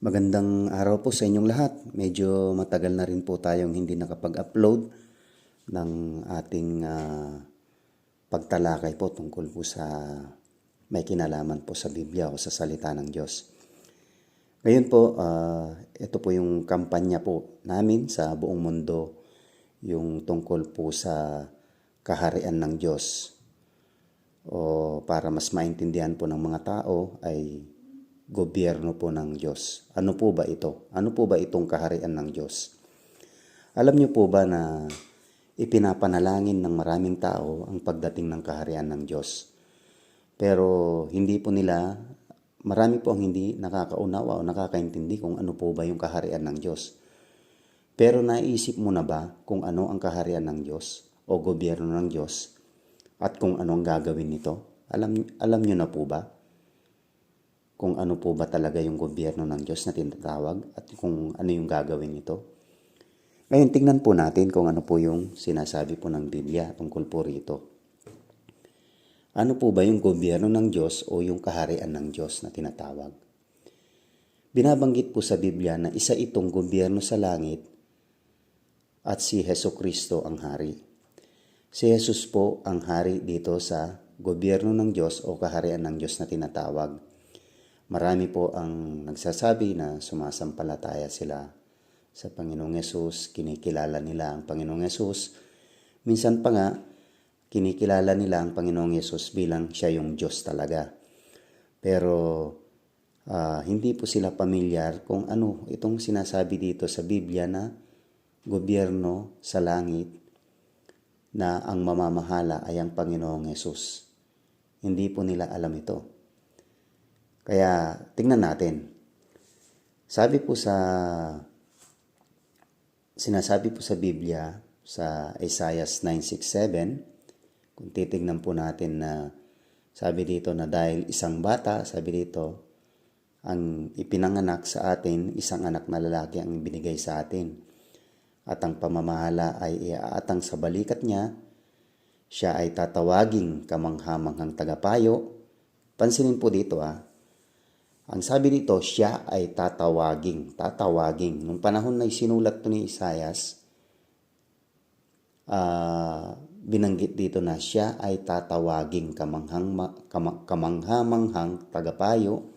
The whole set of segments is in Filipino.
Magandang araw po sa inyong lahat. Medyo matagal na rin po tayong hindi nakapag-upload ng ating ah, pagtalakay po tungkol po sa may kinalaman po sa Biblia o sa salita ng Diyos. Ngayon po, ah, ito po yung kampanya po namin sa buong mundo, yung tungkol po sa kaharian ng Diyos. O para mas maintindihan po ng mga tao ay gobyerno po ng Diyos. Ano po ba ito? Ano po ba itong kaharian ng Diyos? Alam niyo po ba na ipinapanalangin ng maraming tao ang pagdating ng kaharian ng Diyos? Pero hindi po nila, marami po ang hindi nakakaunawa o nakakaintindi kung ano po ba yung kaharian ng Diyos. Pero naisip mo na ba kung ano ang kaharian ng Diyos o gobyerno ng Diyos at kung ano ang gagawin nito? Alam, alam niyo na po ba? Kung ano po ba talaga yung gobyerno ng Diyos na tinatawag at kung ano yung gagawin nito. Ngayon, tingnan po natin kung ano po yung sinasabi po ng Biblia tungkol po rito. Ano po ba yung gobyerno ng Diyos o yung kaharian ng Diyos na tinatawag? Binabanggit po sa Biblia na isa itong gobyerno sa langit at si Heso Kristo ang hari. Si Jesus po ang hari dito sa gobyerno ng Diyos o kaharian ng Diyos na tinatawag. Marami po ang nagsasabi na sumasampalataya sila sa Panginoong Yesus, kinikilala nila ang Panginoong Yesus. Minsan pa nga, kinikilala nila ang Panginoong Yesus bilang siya yung Diyos talaga. Pero ah, hindi po sila pamilyar kung ano itong sinasabi dito sa Biblia na gobyerno sa langit na ang mamamahala ay ang Panginoong Yesus. Hindi po nila alam ito. Kaya tingnan natin. Sabi po sa sinasabi po sa Biblia sa Isaiah 9:6-7, kung titingnan po natin na sabi dito na dahil isang bata, sabi dito, ang ipinanganak sa atin, isang anak na lalaki ang binigay sa atin. At ang pamamahala ay iaatang sa balikat niya, siya ay tatawaging kamanghamanghang tagapayo. Pansinin po dito ah, ang sabi dito, siya ay tatawaging, tatawaging. Nung panahon na sinulat to ni Isayas, ah, binanggit dito na siya ay tatawaging kamanghang, kama, kamanghamanghang tagapayo,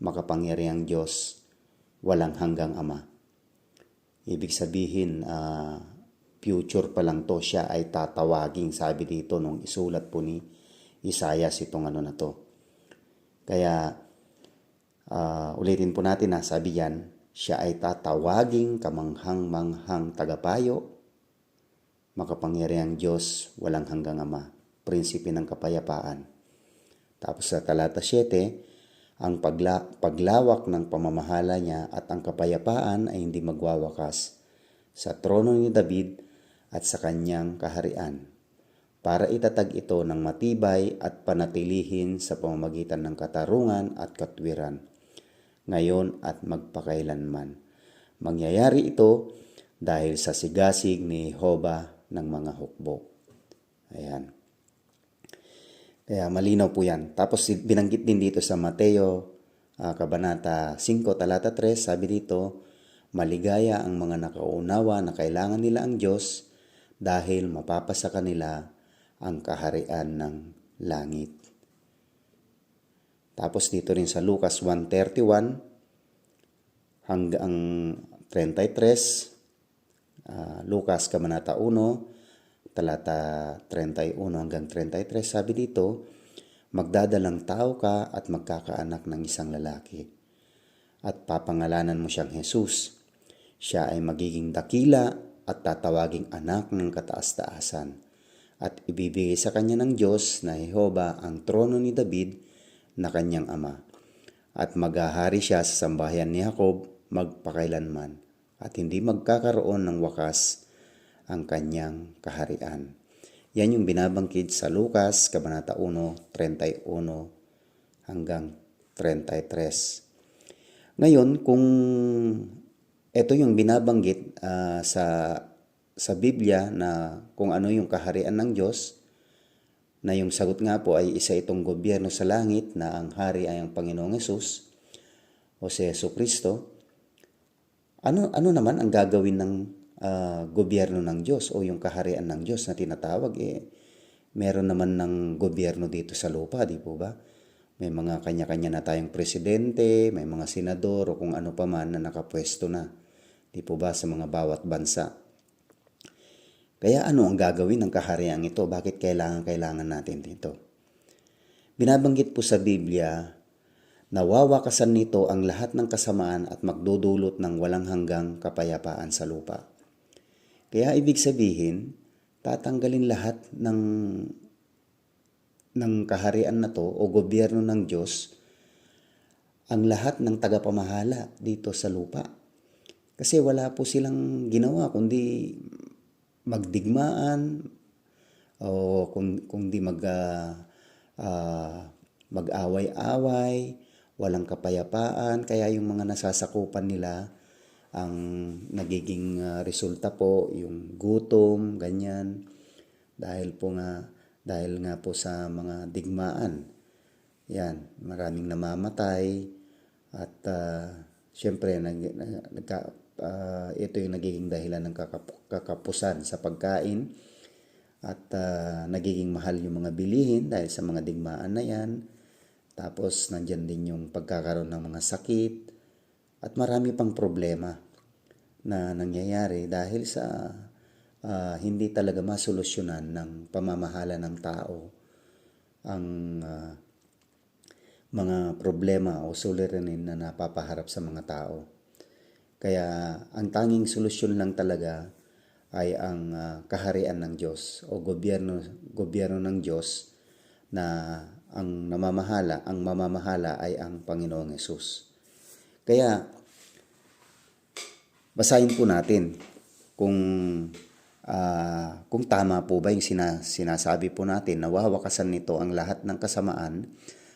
makapangyarihang Diyos, walang hanggang Ama. Ibig sabihin, ah, future pa lang to, siya ay tatawaging, sabi dito nung isulat po ni Isayas itong ano na to. Kaya, Uh, ulitin po natin na sabi yan, siya ay tatawaging kamanghang-manghang tagapayo, makapangyarihang Diyos, walang hanggang Ama, prinsipe ng kapayapaan. Tapos sa talata 7, ang pagla- paglawak ng pamamahala niya at ang kapayapaan ay hindi magwawakas sa trono ni David at sa kanyang kaharian para itatag ito ng matibay at panatilihin sa pamamagitan ng katarungan at katwiran ngayon at magpakailanman. Mangyayari ito dahil sa sigasig ni Hoba ng mga hukbo. Ayan. Kaya malinaw po yan. Tapos binanggit din dito sa Mateo, uh, Kabanata 5, talata 3, sabi dito, maligaya ang mga nakaunawa na kailangan nila ang Diyos dahil mapapasa kanila ang kaharian ng langit. Tapos dito rin sa Lucas 1.31 hanggang 33, uh, Lucas Kabanata 1, talata 31 hanggang 33, sabi dito, magdadalang tao ka at magkakaanak ng isang lalaki at papangalanan mo siyang Jesus. Siya ay magiging dakila at tatawaging anak ng kataas-taasan at ibibigay sa kanya ng Diyos na Jehova ang trono ni David na kanyang ama. At maghahari siya sa sambahayan ni Jacob magpakailanman at hindi magkakaroon ng wakas ang kanyang kaharian. Yan yung binabangkid sa Lucas, Kabanata 1, 31 hanggang 33. Ngayon, kung ito yung binabanggit uh, sa sa Biblia na kung ano yung kaharian ng Diyos, na yung sagot nga po ay isa itong gobyerno sa langit na ang hari ay ang Panginoong Yesus o si Yeso Kristo. Ano ano naman ang gagawin ng ah, gobyerno ng Diyos o yung kaharian ng Diyos na tinatawag eh meron naman ng gobyerno dito sa lupa, di po ba? May mga kanya-kanya na tayong presidente, may mga senador o kung ano pa man na nakapwesto na. Di po ba sa mga bawat bansa. Kaya ano ang gagawin ng kahariang ito? Bakit kailangan kailangan natin dito? Binabanggit po sa Biblia nawawakasan nito ang lahat ng kasamaan at magdudulot ng walang hanggang kapayapaan sa lupa. Kaya ibig sabihin, tatanggalin lahat ng ng kaharian na to o gobyerno ng Diyos ang lahat ng tagapamahala dito sa lupa. Kasi wala po silang ginawa kundi magdigmaan o kung kundi mag ah, ah, mag-away-away, walang kapayapaan, kaya yung mga nasasakupan nila ang nagiging ah, resulta po yung gutom, ganyan. Dahil po nga dahil nga po sa mga digmaan. Yan, maraming namamatay at uh, syempre nag, nagka, ah, ito yung nagiging dahilan ng kakap- kakapusan sa pagkain at ah, nagiging mahal yung mga bilihin dahil sa mga digmaan na yan. Tapos nandyan din yung pagkakaroon ng mga sakit at marami pang problema na nangyayari dahil sa ah, hindi talaga masolusyonan ng pamamahala ng tao ang ah, mga problema o suliranin na napapaharap sa mga tao. Kaya ang tanging solusyon lang talaga ay ang ah, kaharian ng Diyos o gobyerno gobyerno ng Diyos na ang namamahala, ang mamamahala ay ang Panginoong Yesus. Kaya basahin po natin kung ah, kung tama po ba yung sina, sinasabi po natin na wawakasan nito ang lahat ng kasamaan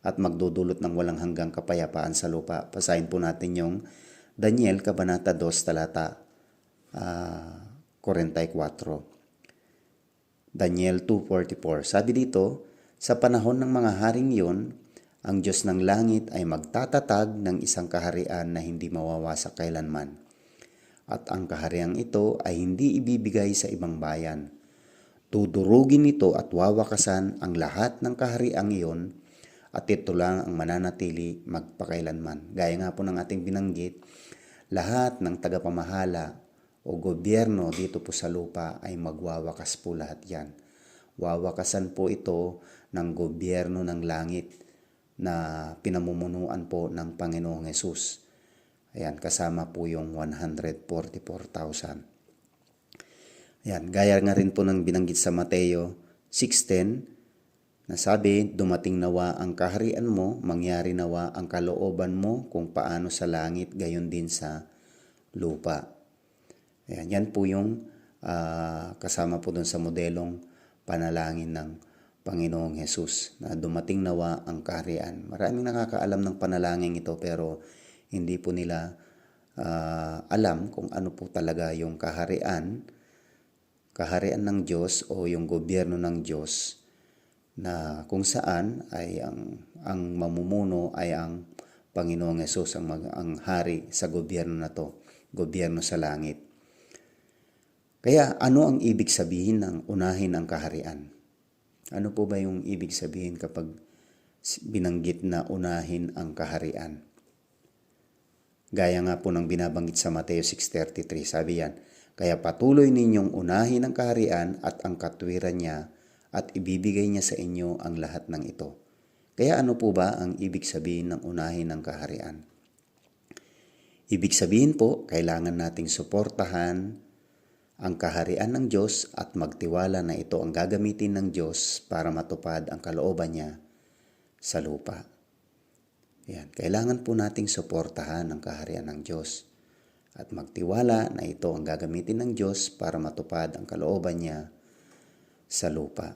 at magdudulot ng walang hanggang kapayapaan sa lupa. Basahin po natin yung Daniel Kabanata 2 talata ah, 44. Daniel 2.44 Sabi dito, sa panahon ng mga haring yun, ang Diyos ng langit ay magtatatag ng isang kaharian na hindi mawawasak kailanman. At ang kahariang ito ay hindi ibibigay sa ibang bayan. Tudurugin nito at wawakasan ang lahat ng kahariang iyon at ito lang ang mananatili magpakailanman. Gaya nga po ng ating binanggit, lahat ng tagapamahala o gobyerno dito po sa lupa ay magwawakas po lahat yan. Wawakasan po ito ng gobyerno ng langit na pinamumunuan po ng Panginoong Yesus. Ayan, kasama po yung 144,000. Ayan, gaya nga rin po ng binanggit sa Mateo 6.10 na sabi, dumating nawa ang kaharian mo, mangyari nawa ang kalooban mo kung paano sa langit, gayon din sa lupa. Ayan, yan po yung ah, kasama po dun sa modelong panalangin ng Panginoong Hesus na dumating nawa ang kaharian. Maraming nakakaalam ng panalangin ito pero hindi po nila ah, alam kung ano po talaga yung kaharian, kaharian ng Diyos o yung gobyerno ng Diyos na kung saan ay ang ang mamumuno ay ang Panginoong Hesus ang, mag, ang hari sa gobyerno na to, gobyerno sa langit. Kaya ano ang ibig sabihin ng unahin ang kaharian? Ano po ba yung ibig sabihin kapag binanggit na unahin ang kaharian? Gaya nga po ng binabanggit sa Mateo 6.33, sabi yan, Kaya patuloy ninyong unahin ang kaharian at ang katwiran niya at ibibigay niya sa inyo ang lahat ng ito. Kaya ano po ba ang ibig sabihin ng unahin ng kaharian? Ibig sabihin po, kailangan nating suportahan ang kaharian ng Diyos at magtiwala na ito ang gagamitin ng Diyos para matupad ang kalooban niya sa lupa. Yan. Kailangan po nating suportahan ang kaharian ng Diyos at magtiwala na ito ang gagamitin ng Diyos para matupad ang kalooban niya sa lupa.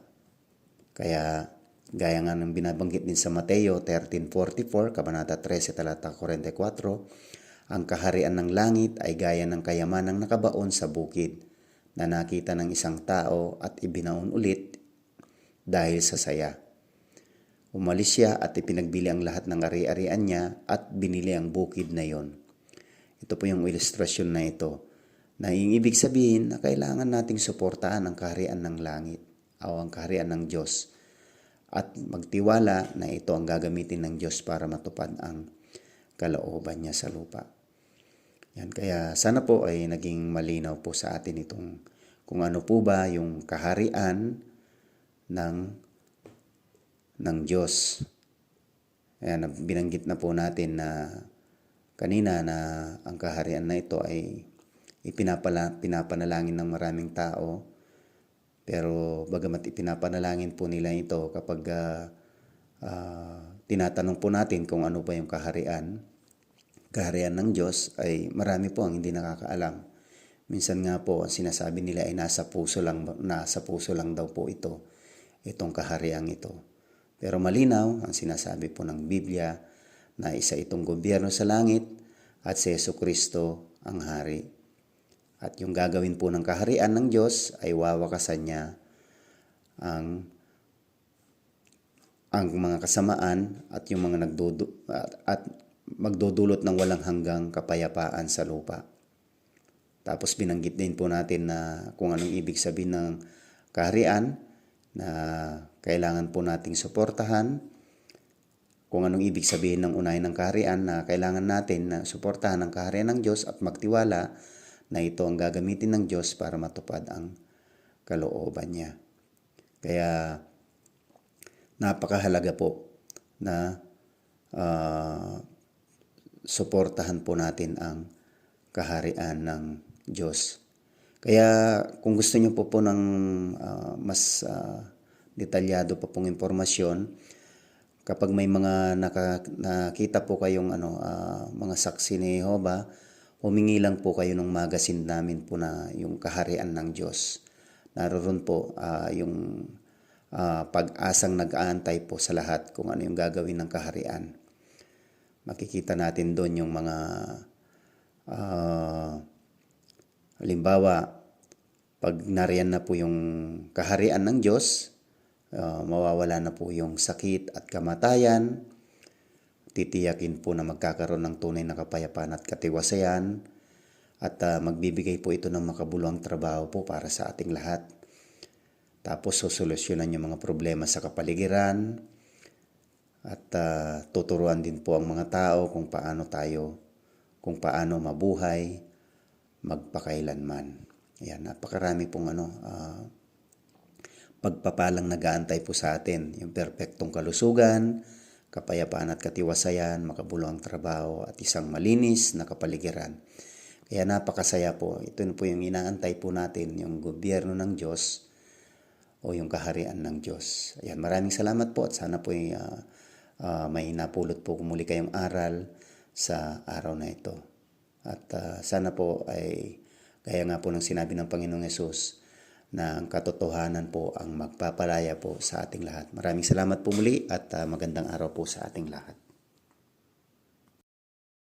Kaya gaya nga ng binabanggit din sa Mateo 13.44, Kabanata 13, talata 44, ang kaharian ng langit ay gaya ng kayamanang nakabaon sa bukid na nakita ng isang tao at ibinaon ulit dahil sa saya. Umalis siya at ipinagbili ang lahat ng ari-arian niya at binili ang bukid na yon. Ito po yung ilustrasyon na ito. Na yung ibig sabihin na kailangan nating suportahan ang kaharian ng langit o ang kaharian ng Diyos at magtiwala na ito ang gagamitin ng Diyos para matupad ang kalooban niya sa lupa. Yan, kaya sana po ay naging malinaw po sa atin itong kung ano po ba yung kaharian ng ng Diyos. Ayan, binanggit na po natin na kanina na ang kaharian na ito ay ipinapala, pinapanalangin ng maraming tao. Pero bagamat ipinapanalangin po nila ito kapag ah, ah, tinatanong po natin kung ano ba yung kaharian, kaharian ng Diyos ay marami po ang hindi nakakaalam. Minsan nga po ang sinasabi nila ay nasa puso lang nasa puso lang daw po ito itong kahariang ito. Pero malinaw ang sinasabi po ng Biblia na isa itong gobyerno sa langit at si Yesu Kristo ang hari. At yung gagawin po ng kaharian ng Diyos ay wawakasan niya ang ang mga kasamaan at yung mga nagdudu at, at magdudulot ng walang hanggang kapayapaan sa lupa. Tapos binanggit din po natin na kung anong ibig sabihin ng kaharian na kailangan po nating suportahan. Kung anong ibig sabihin ng unahin ng kaharian na kailangan natin na suportahan ang kaharian ng Diyos at magtiwala na ito ang gagamitin ng Diyos para matupad ang kalooban niya. Kaya napakahalaga po na ah, suportahan po natin ang kaharian ng Diyos. Kaya kung gusto niyo po po ng ah, mas ah, detalyado pa pong impormasyon, kapag may mga naka, nakita po kayong ano, ah, mga saksi ni Jehovah, humingi lang po kayo ng magazine namin po na yung kaharian ng Diyos. Naroon po ah, yung ah, pag-asang nag-aantay po sa lahat kung ano yung gagawin ng kaharian. Makikita natin doon yung mga ah, halimbawa, pag nariyan na po yung kaharian ng Diyos, ah, mawawala na po yung sakit at kamatayan, titiyakin po na magkakaroon ng tunay na kapayapaan at katiwasayan at ah, magbibigay po ito ng makabuluhang trabaho po para sa ating lahat. Tapos sosolusyonan yung mga problema sa kapaligiran at ah, tuturuan din po ang mga tao kung paano tayo, kung paano mabuhay magpakailanman. Ayan, napakarami pong ano, ah, pagpapalang nag-aantay po sa atin. Yung perpektong kalusugan, kapayapaan at katiwasayan, makabuluhang trabaho at isang malinis na kapaligiran. Kaya napakasaya po. Ito po yung inaantay po natin, yung gobyerno ng Diyos o yung kaharian ng Diyos. Ayan, maraming salamat po at sana po ah, ah, may napulot po muli kayong aral sa araw na ito. At ah, sana po ay gaya nga po ng sinabi ng Panginoong Yesus na ang katotohanan po ang magpapalaya po sa ating lahat. Maraming salamat po muli at ah, magandang araw po sa ating lahat.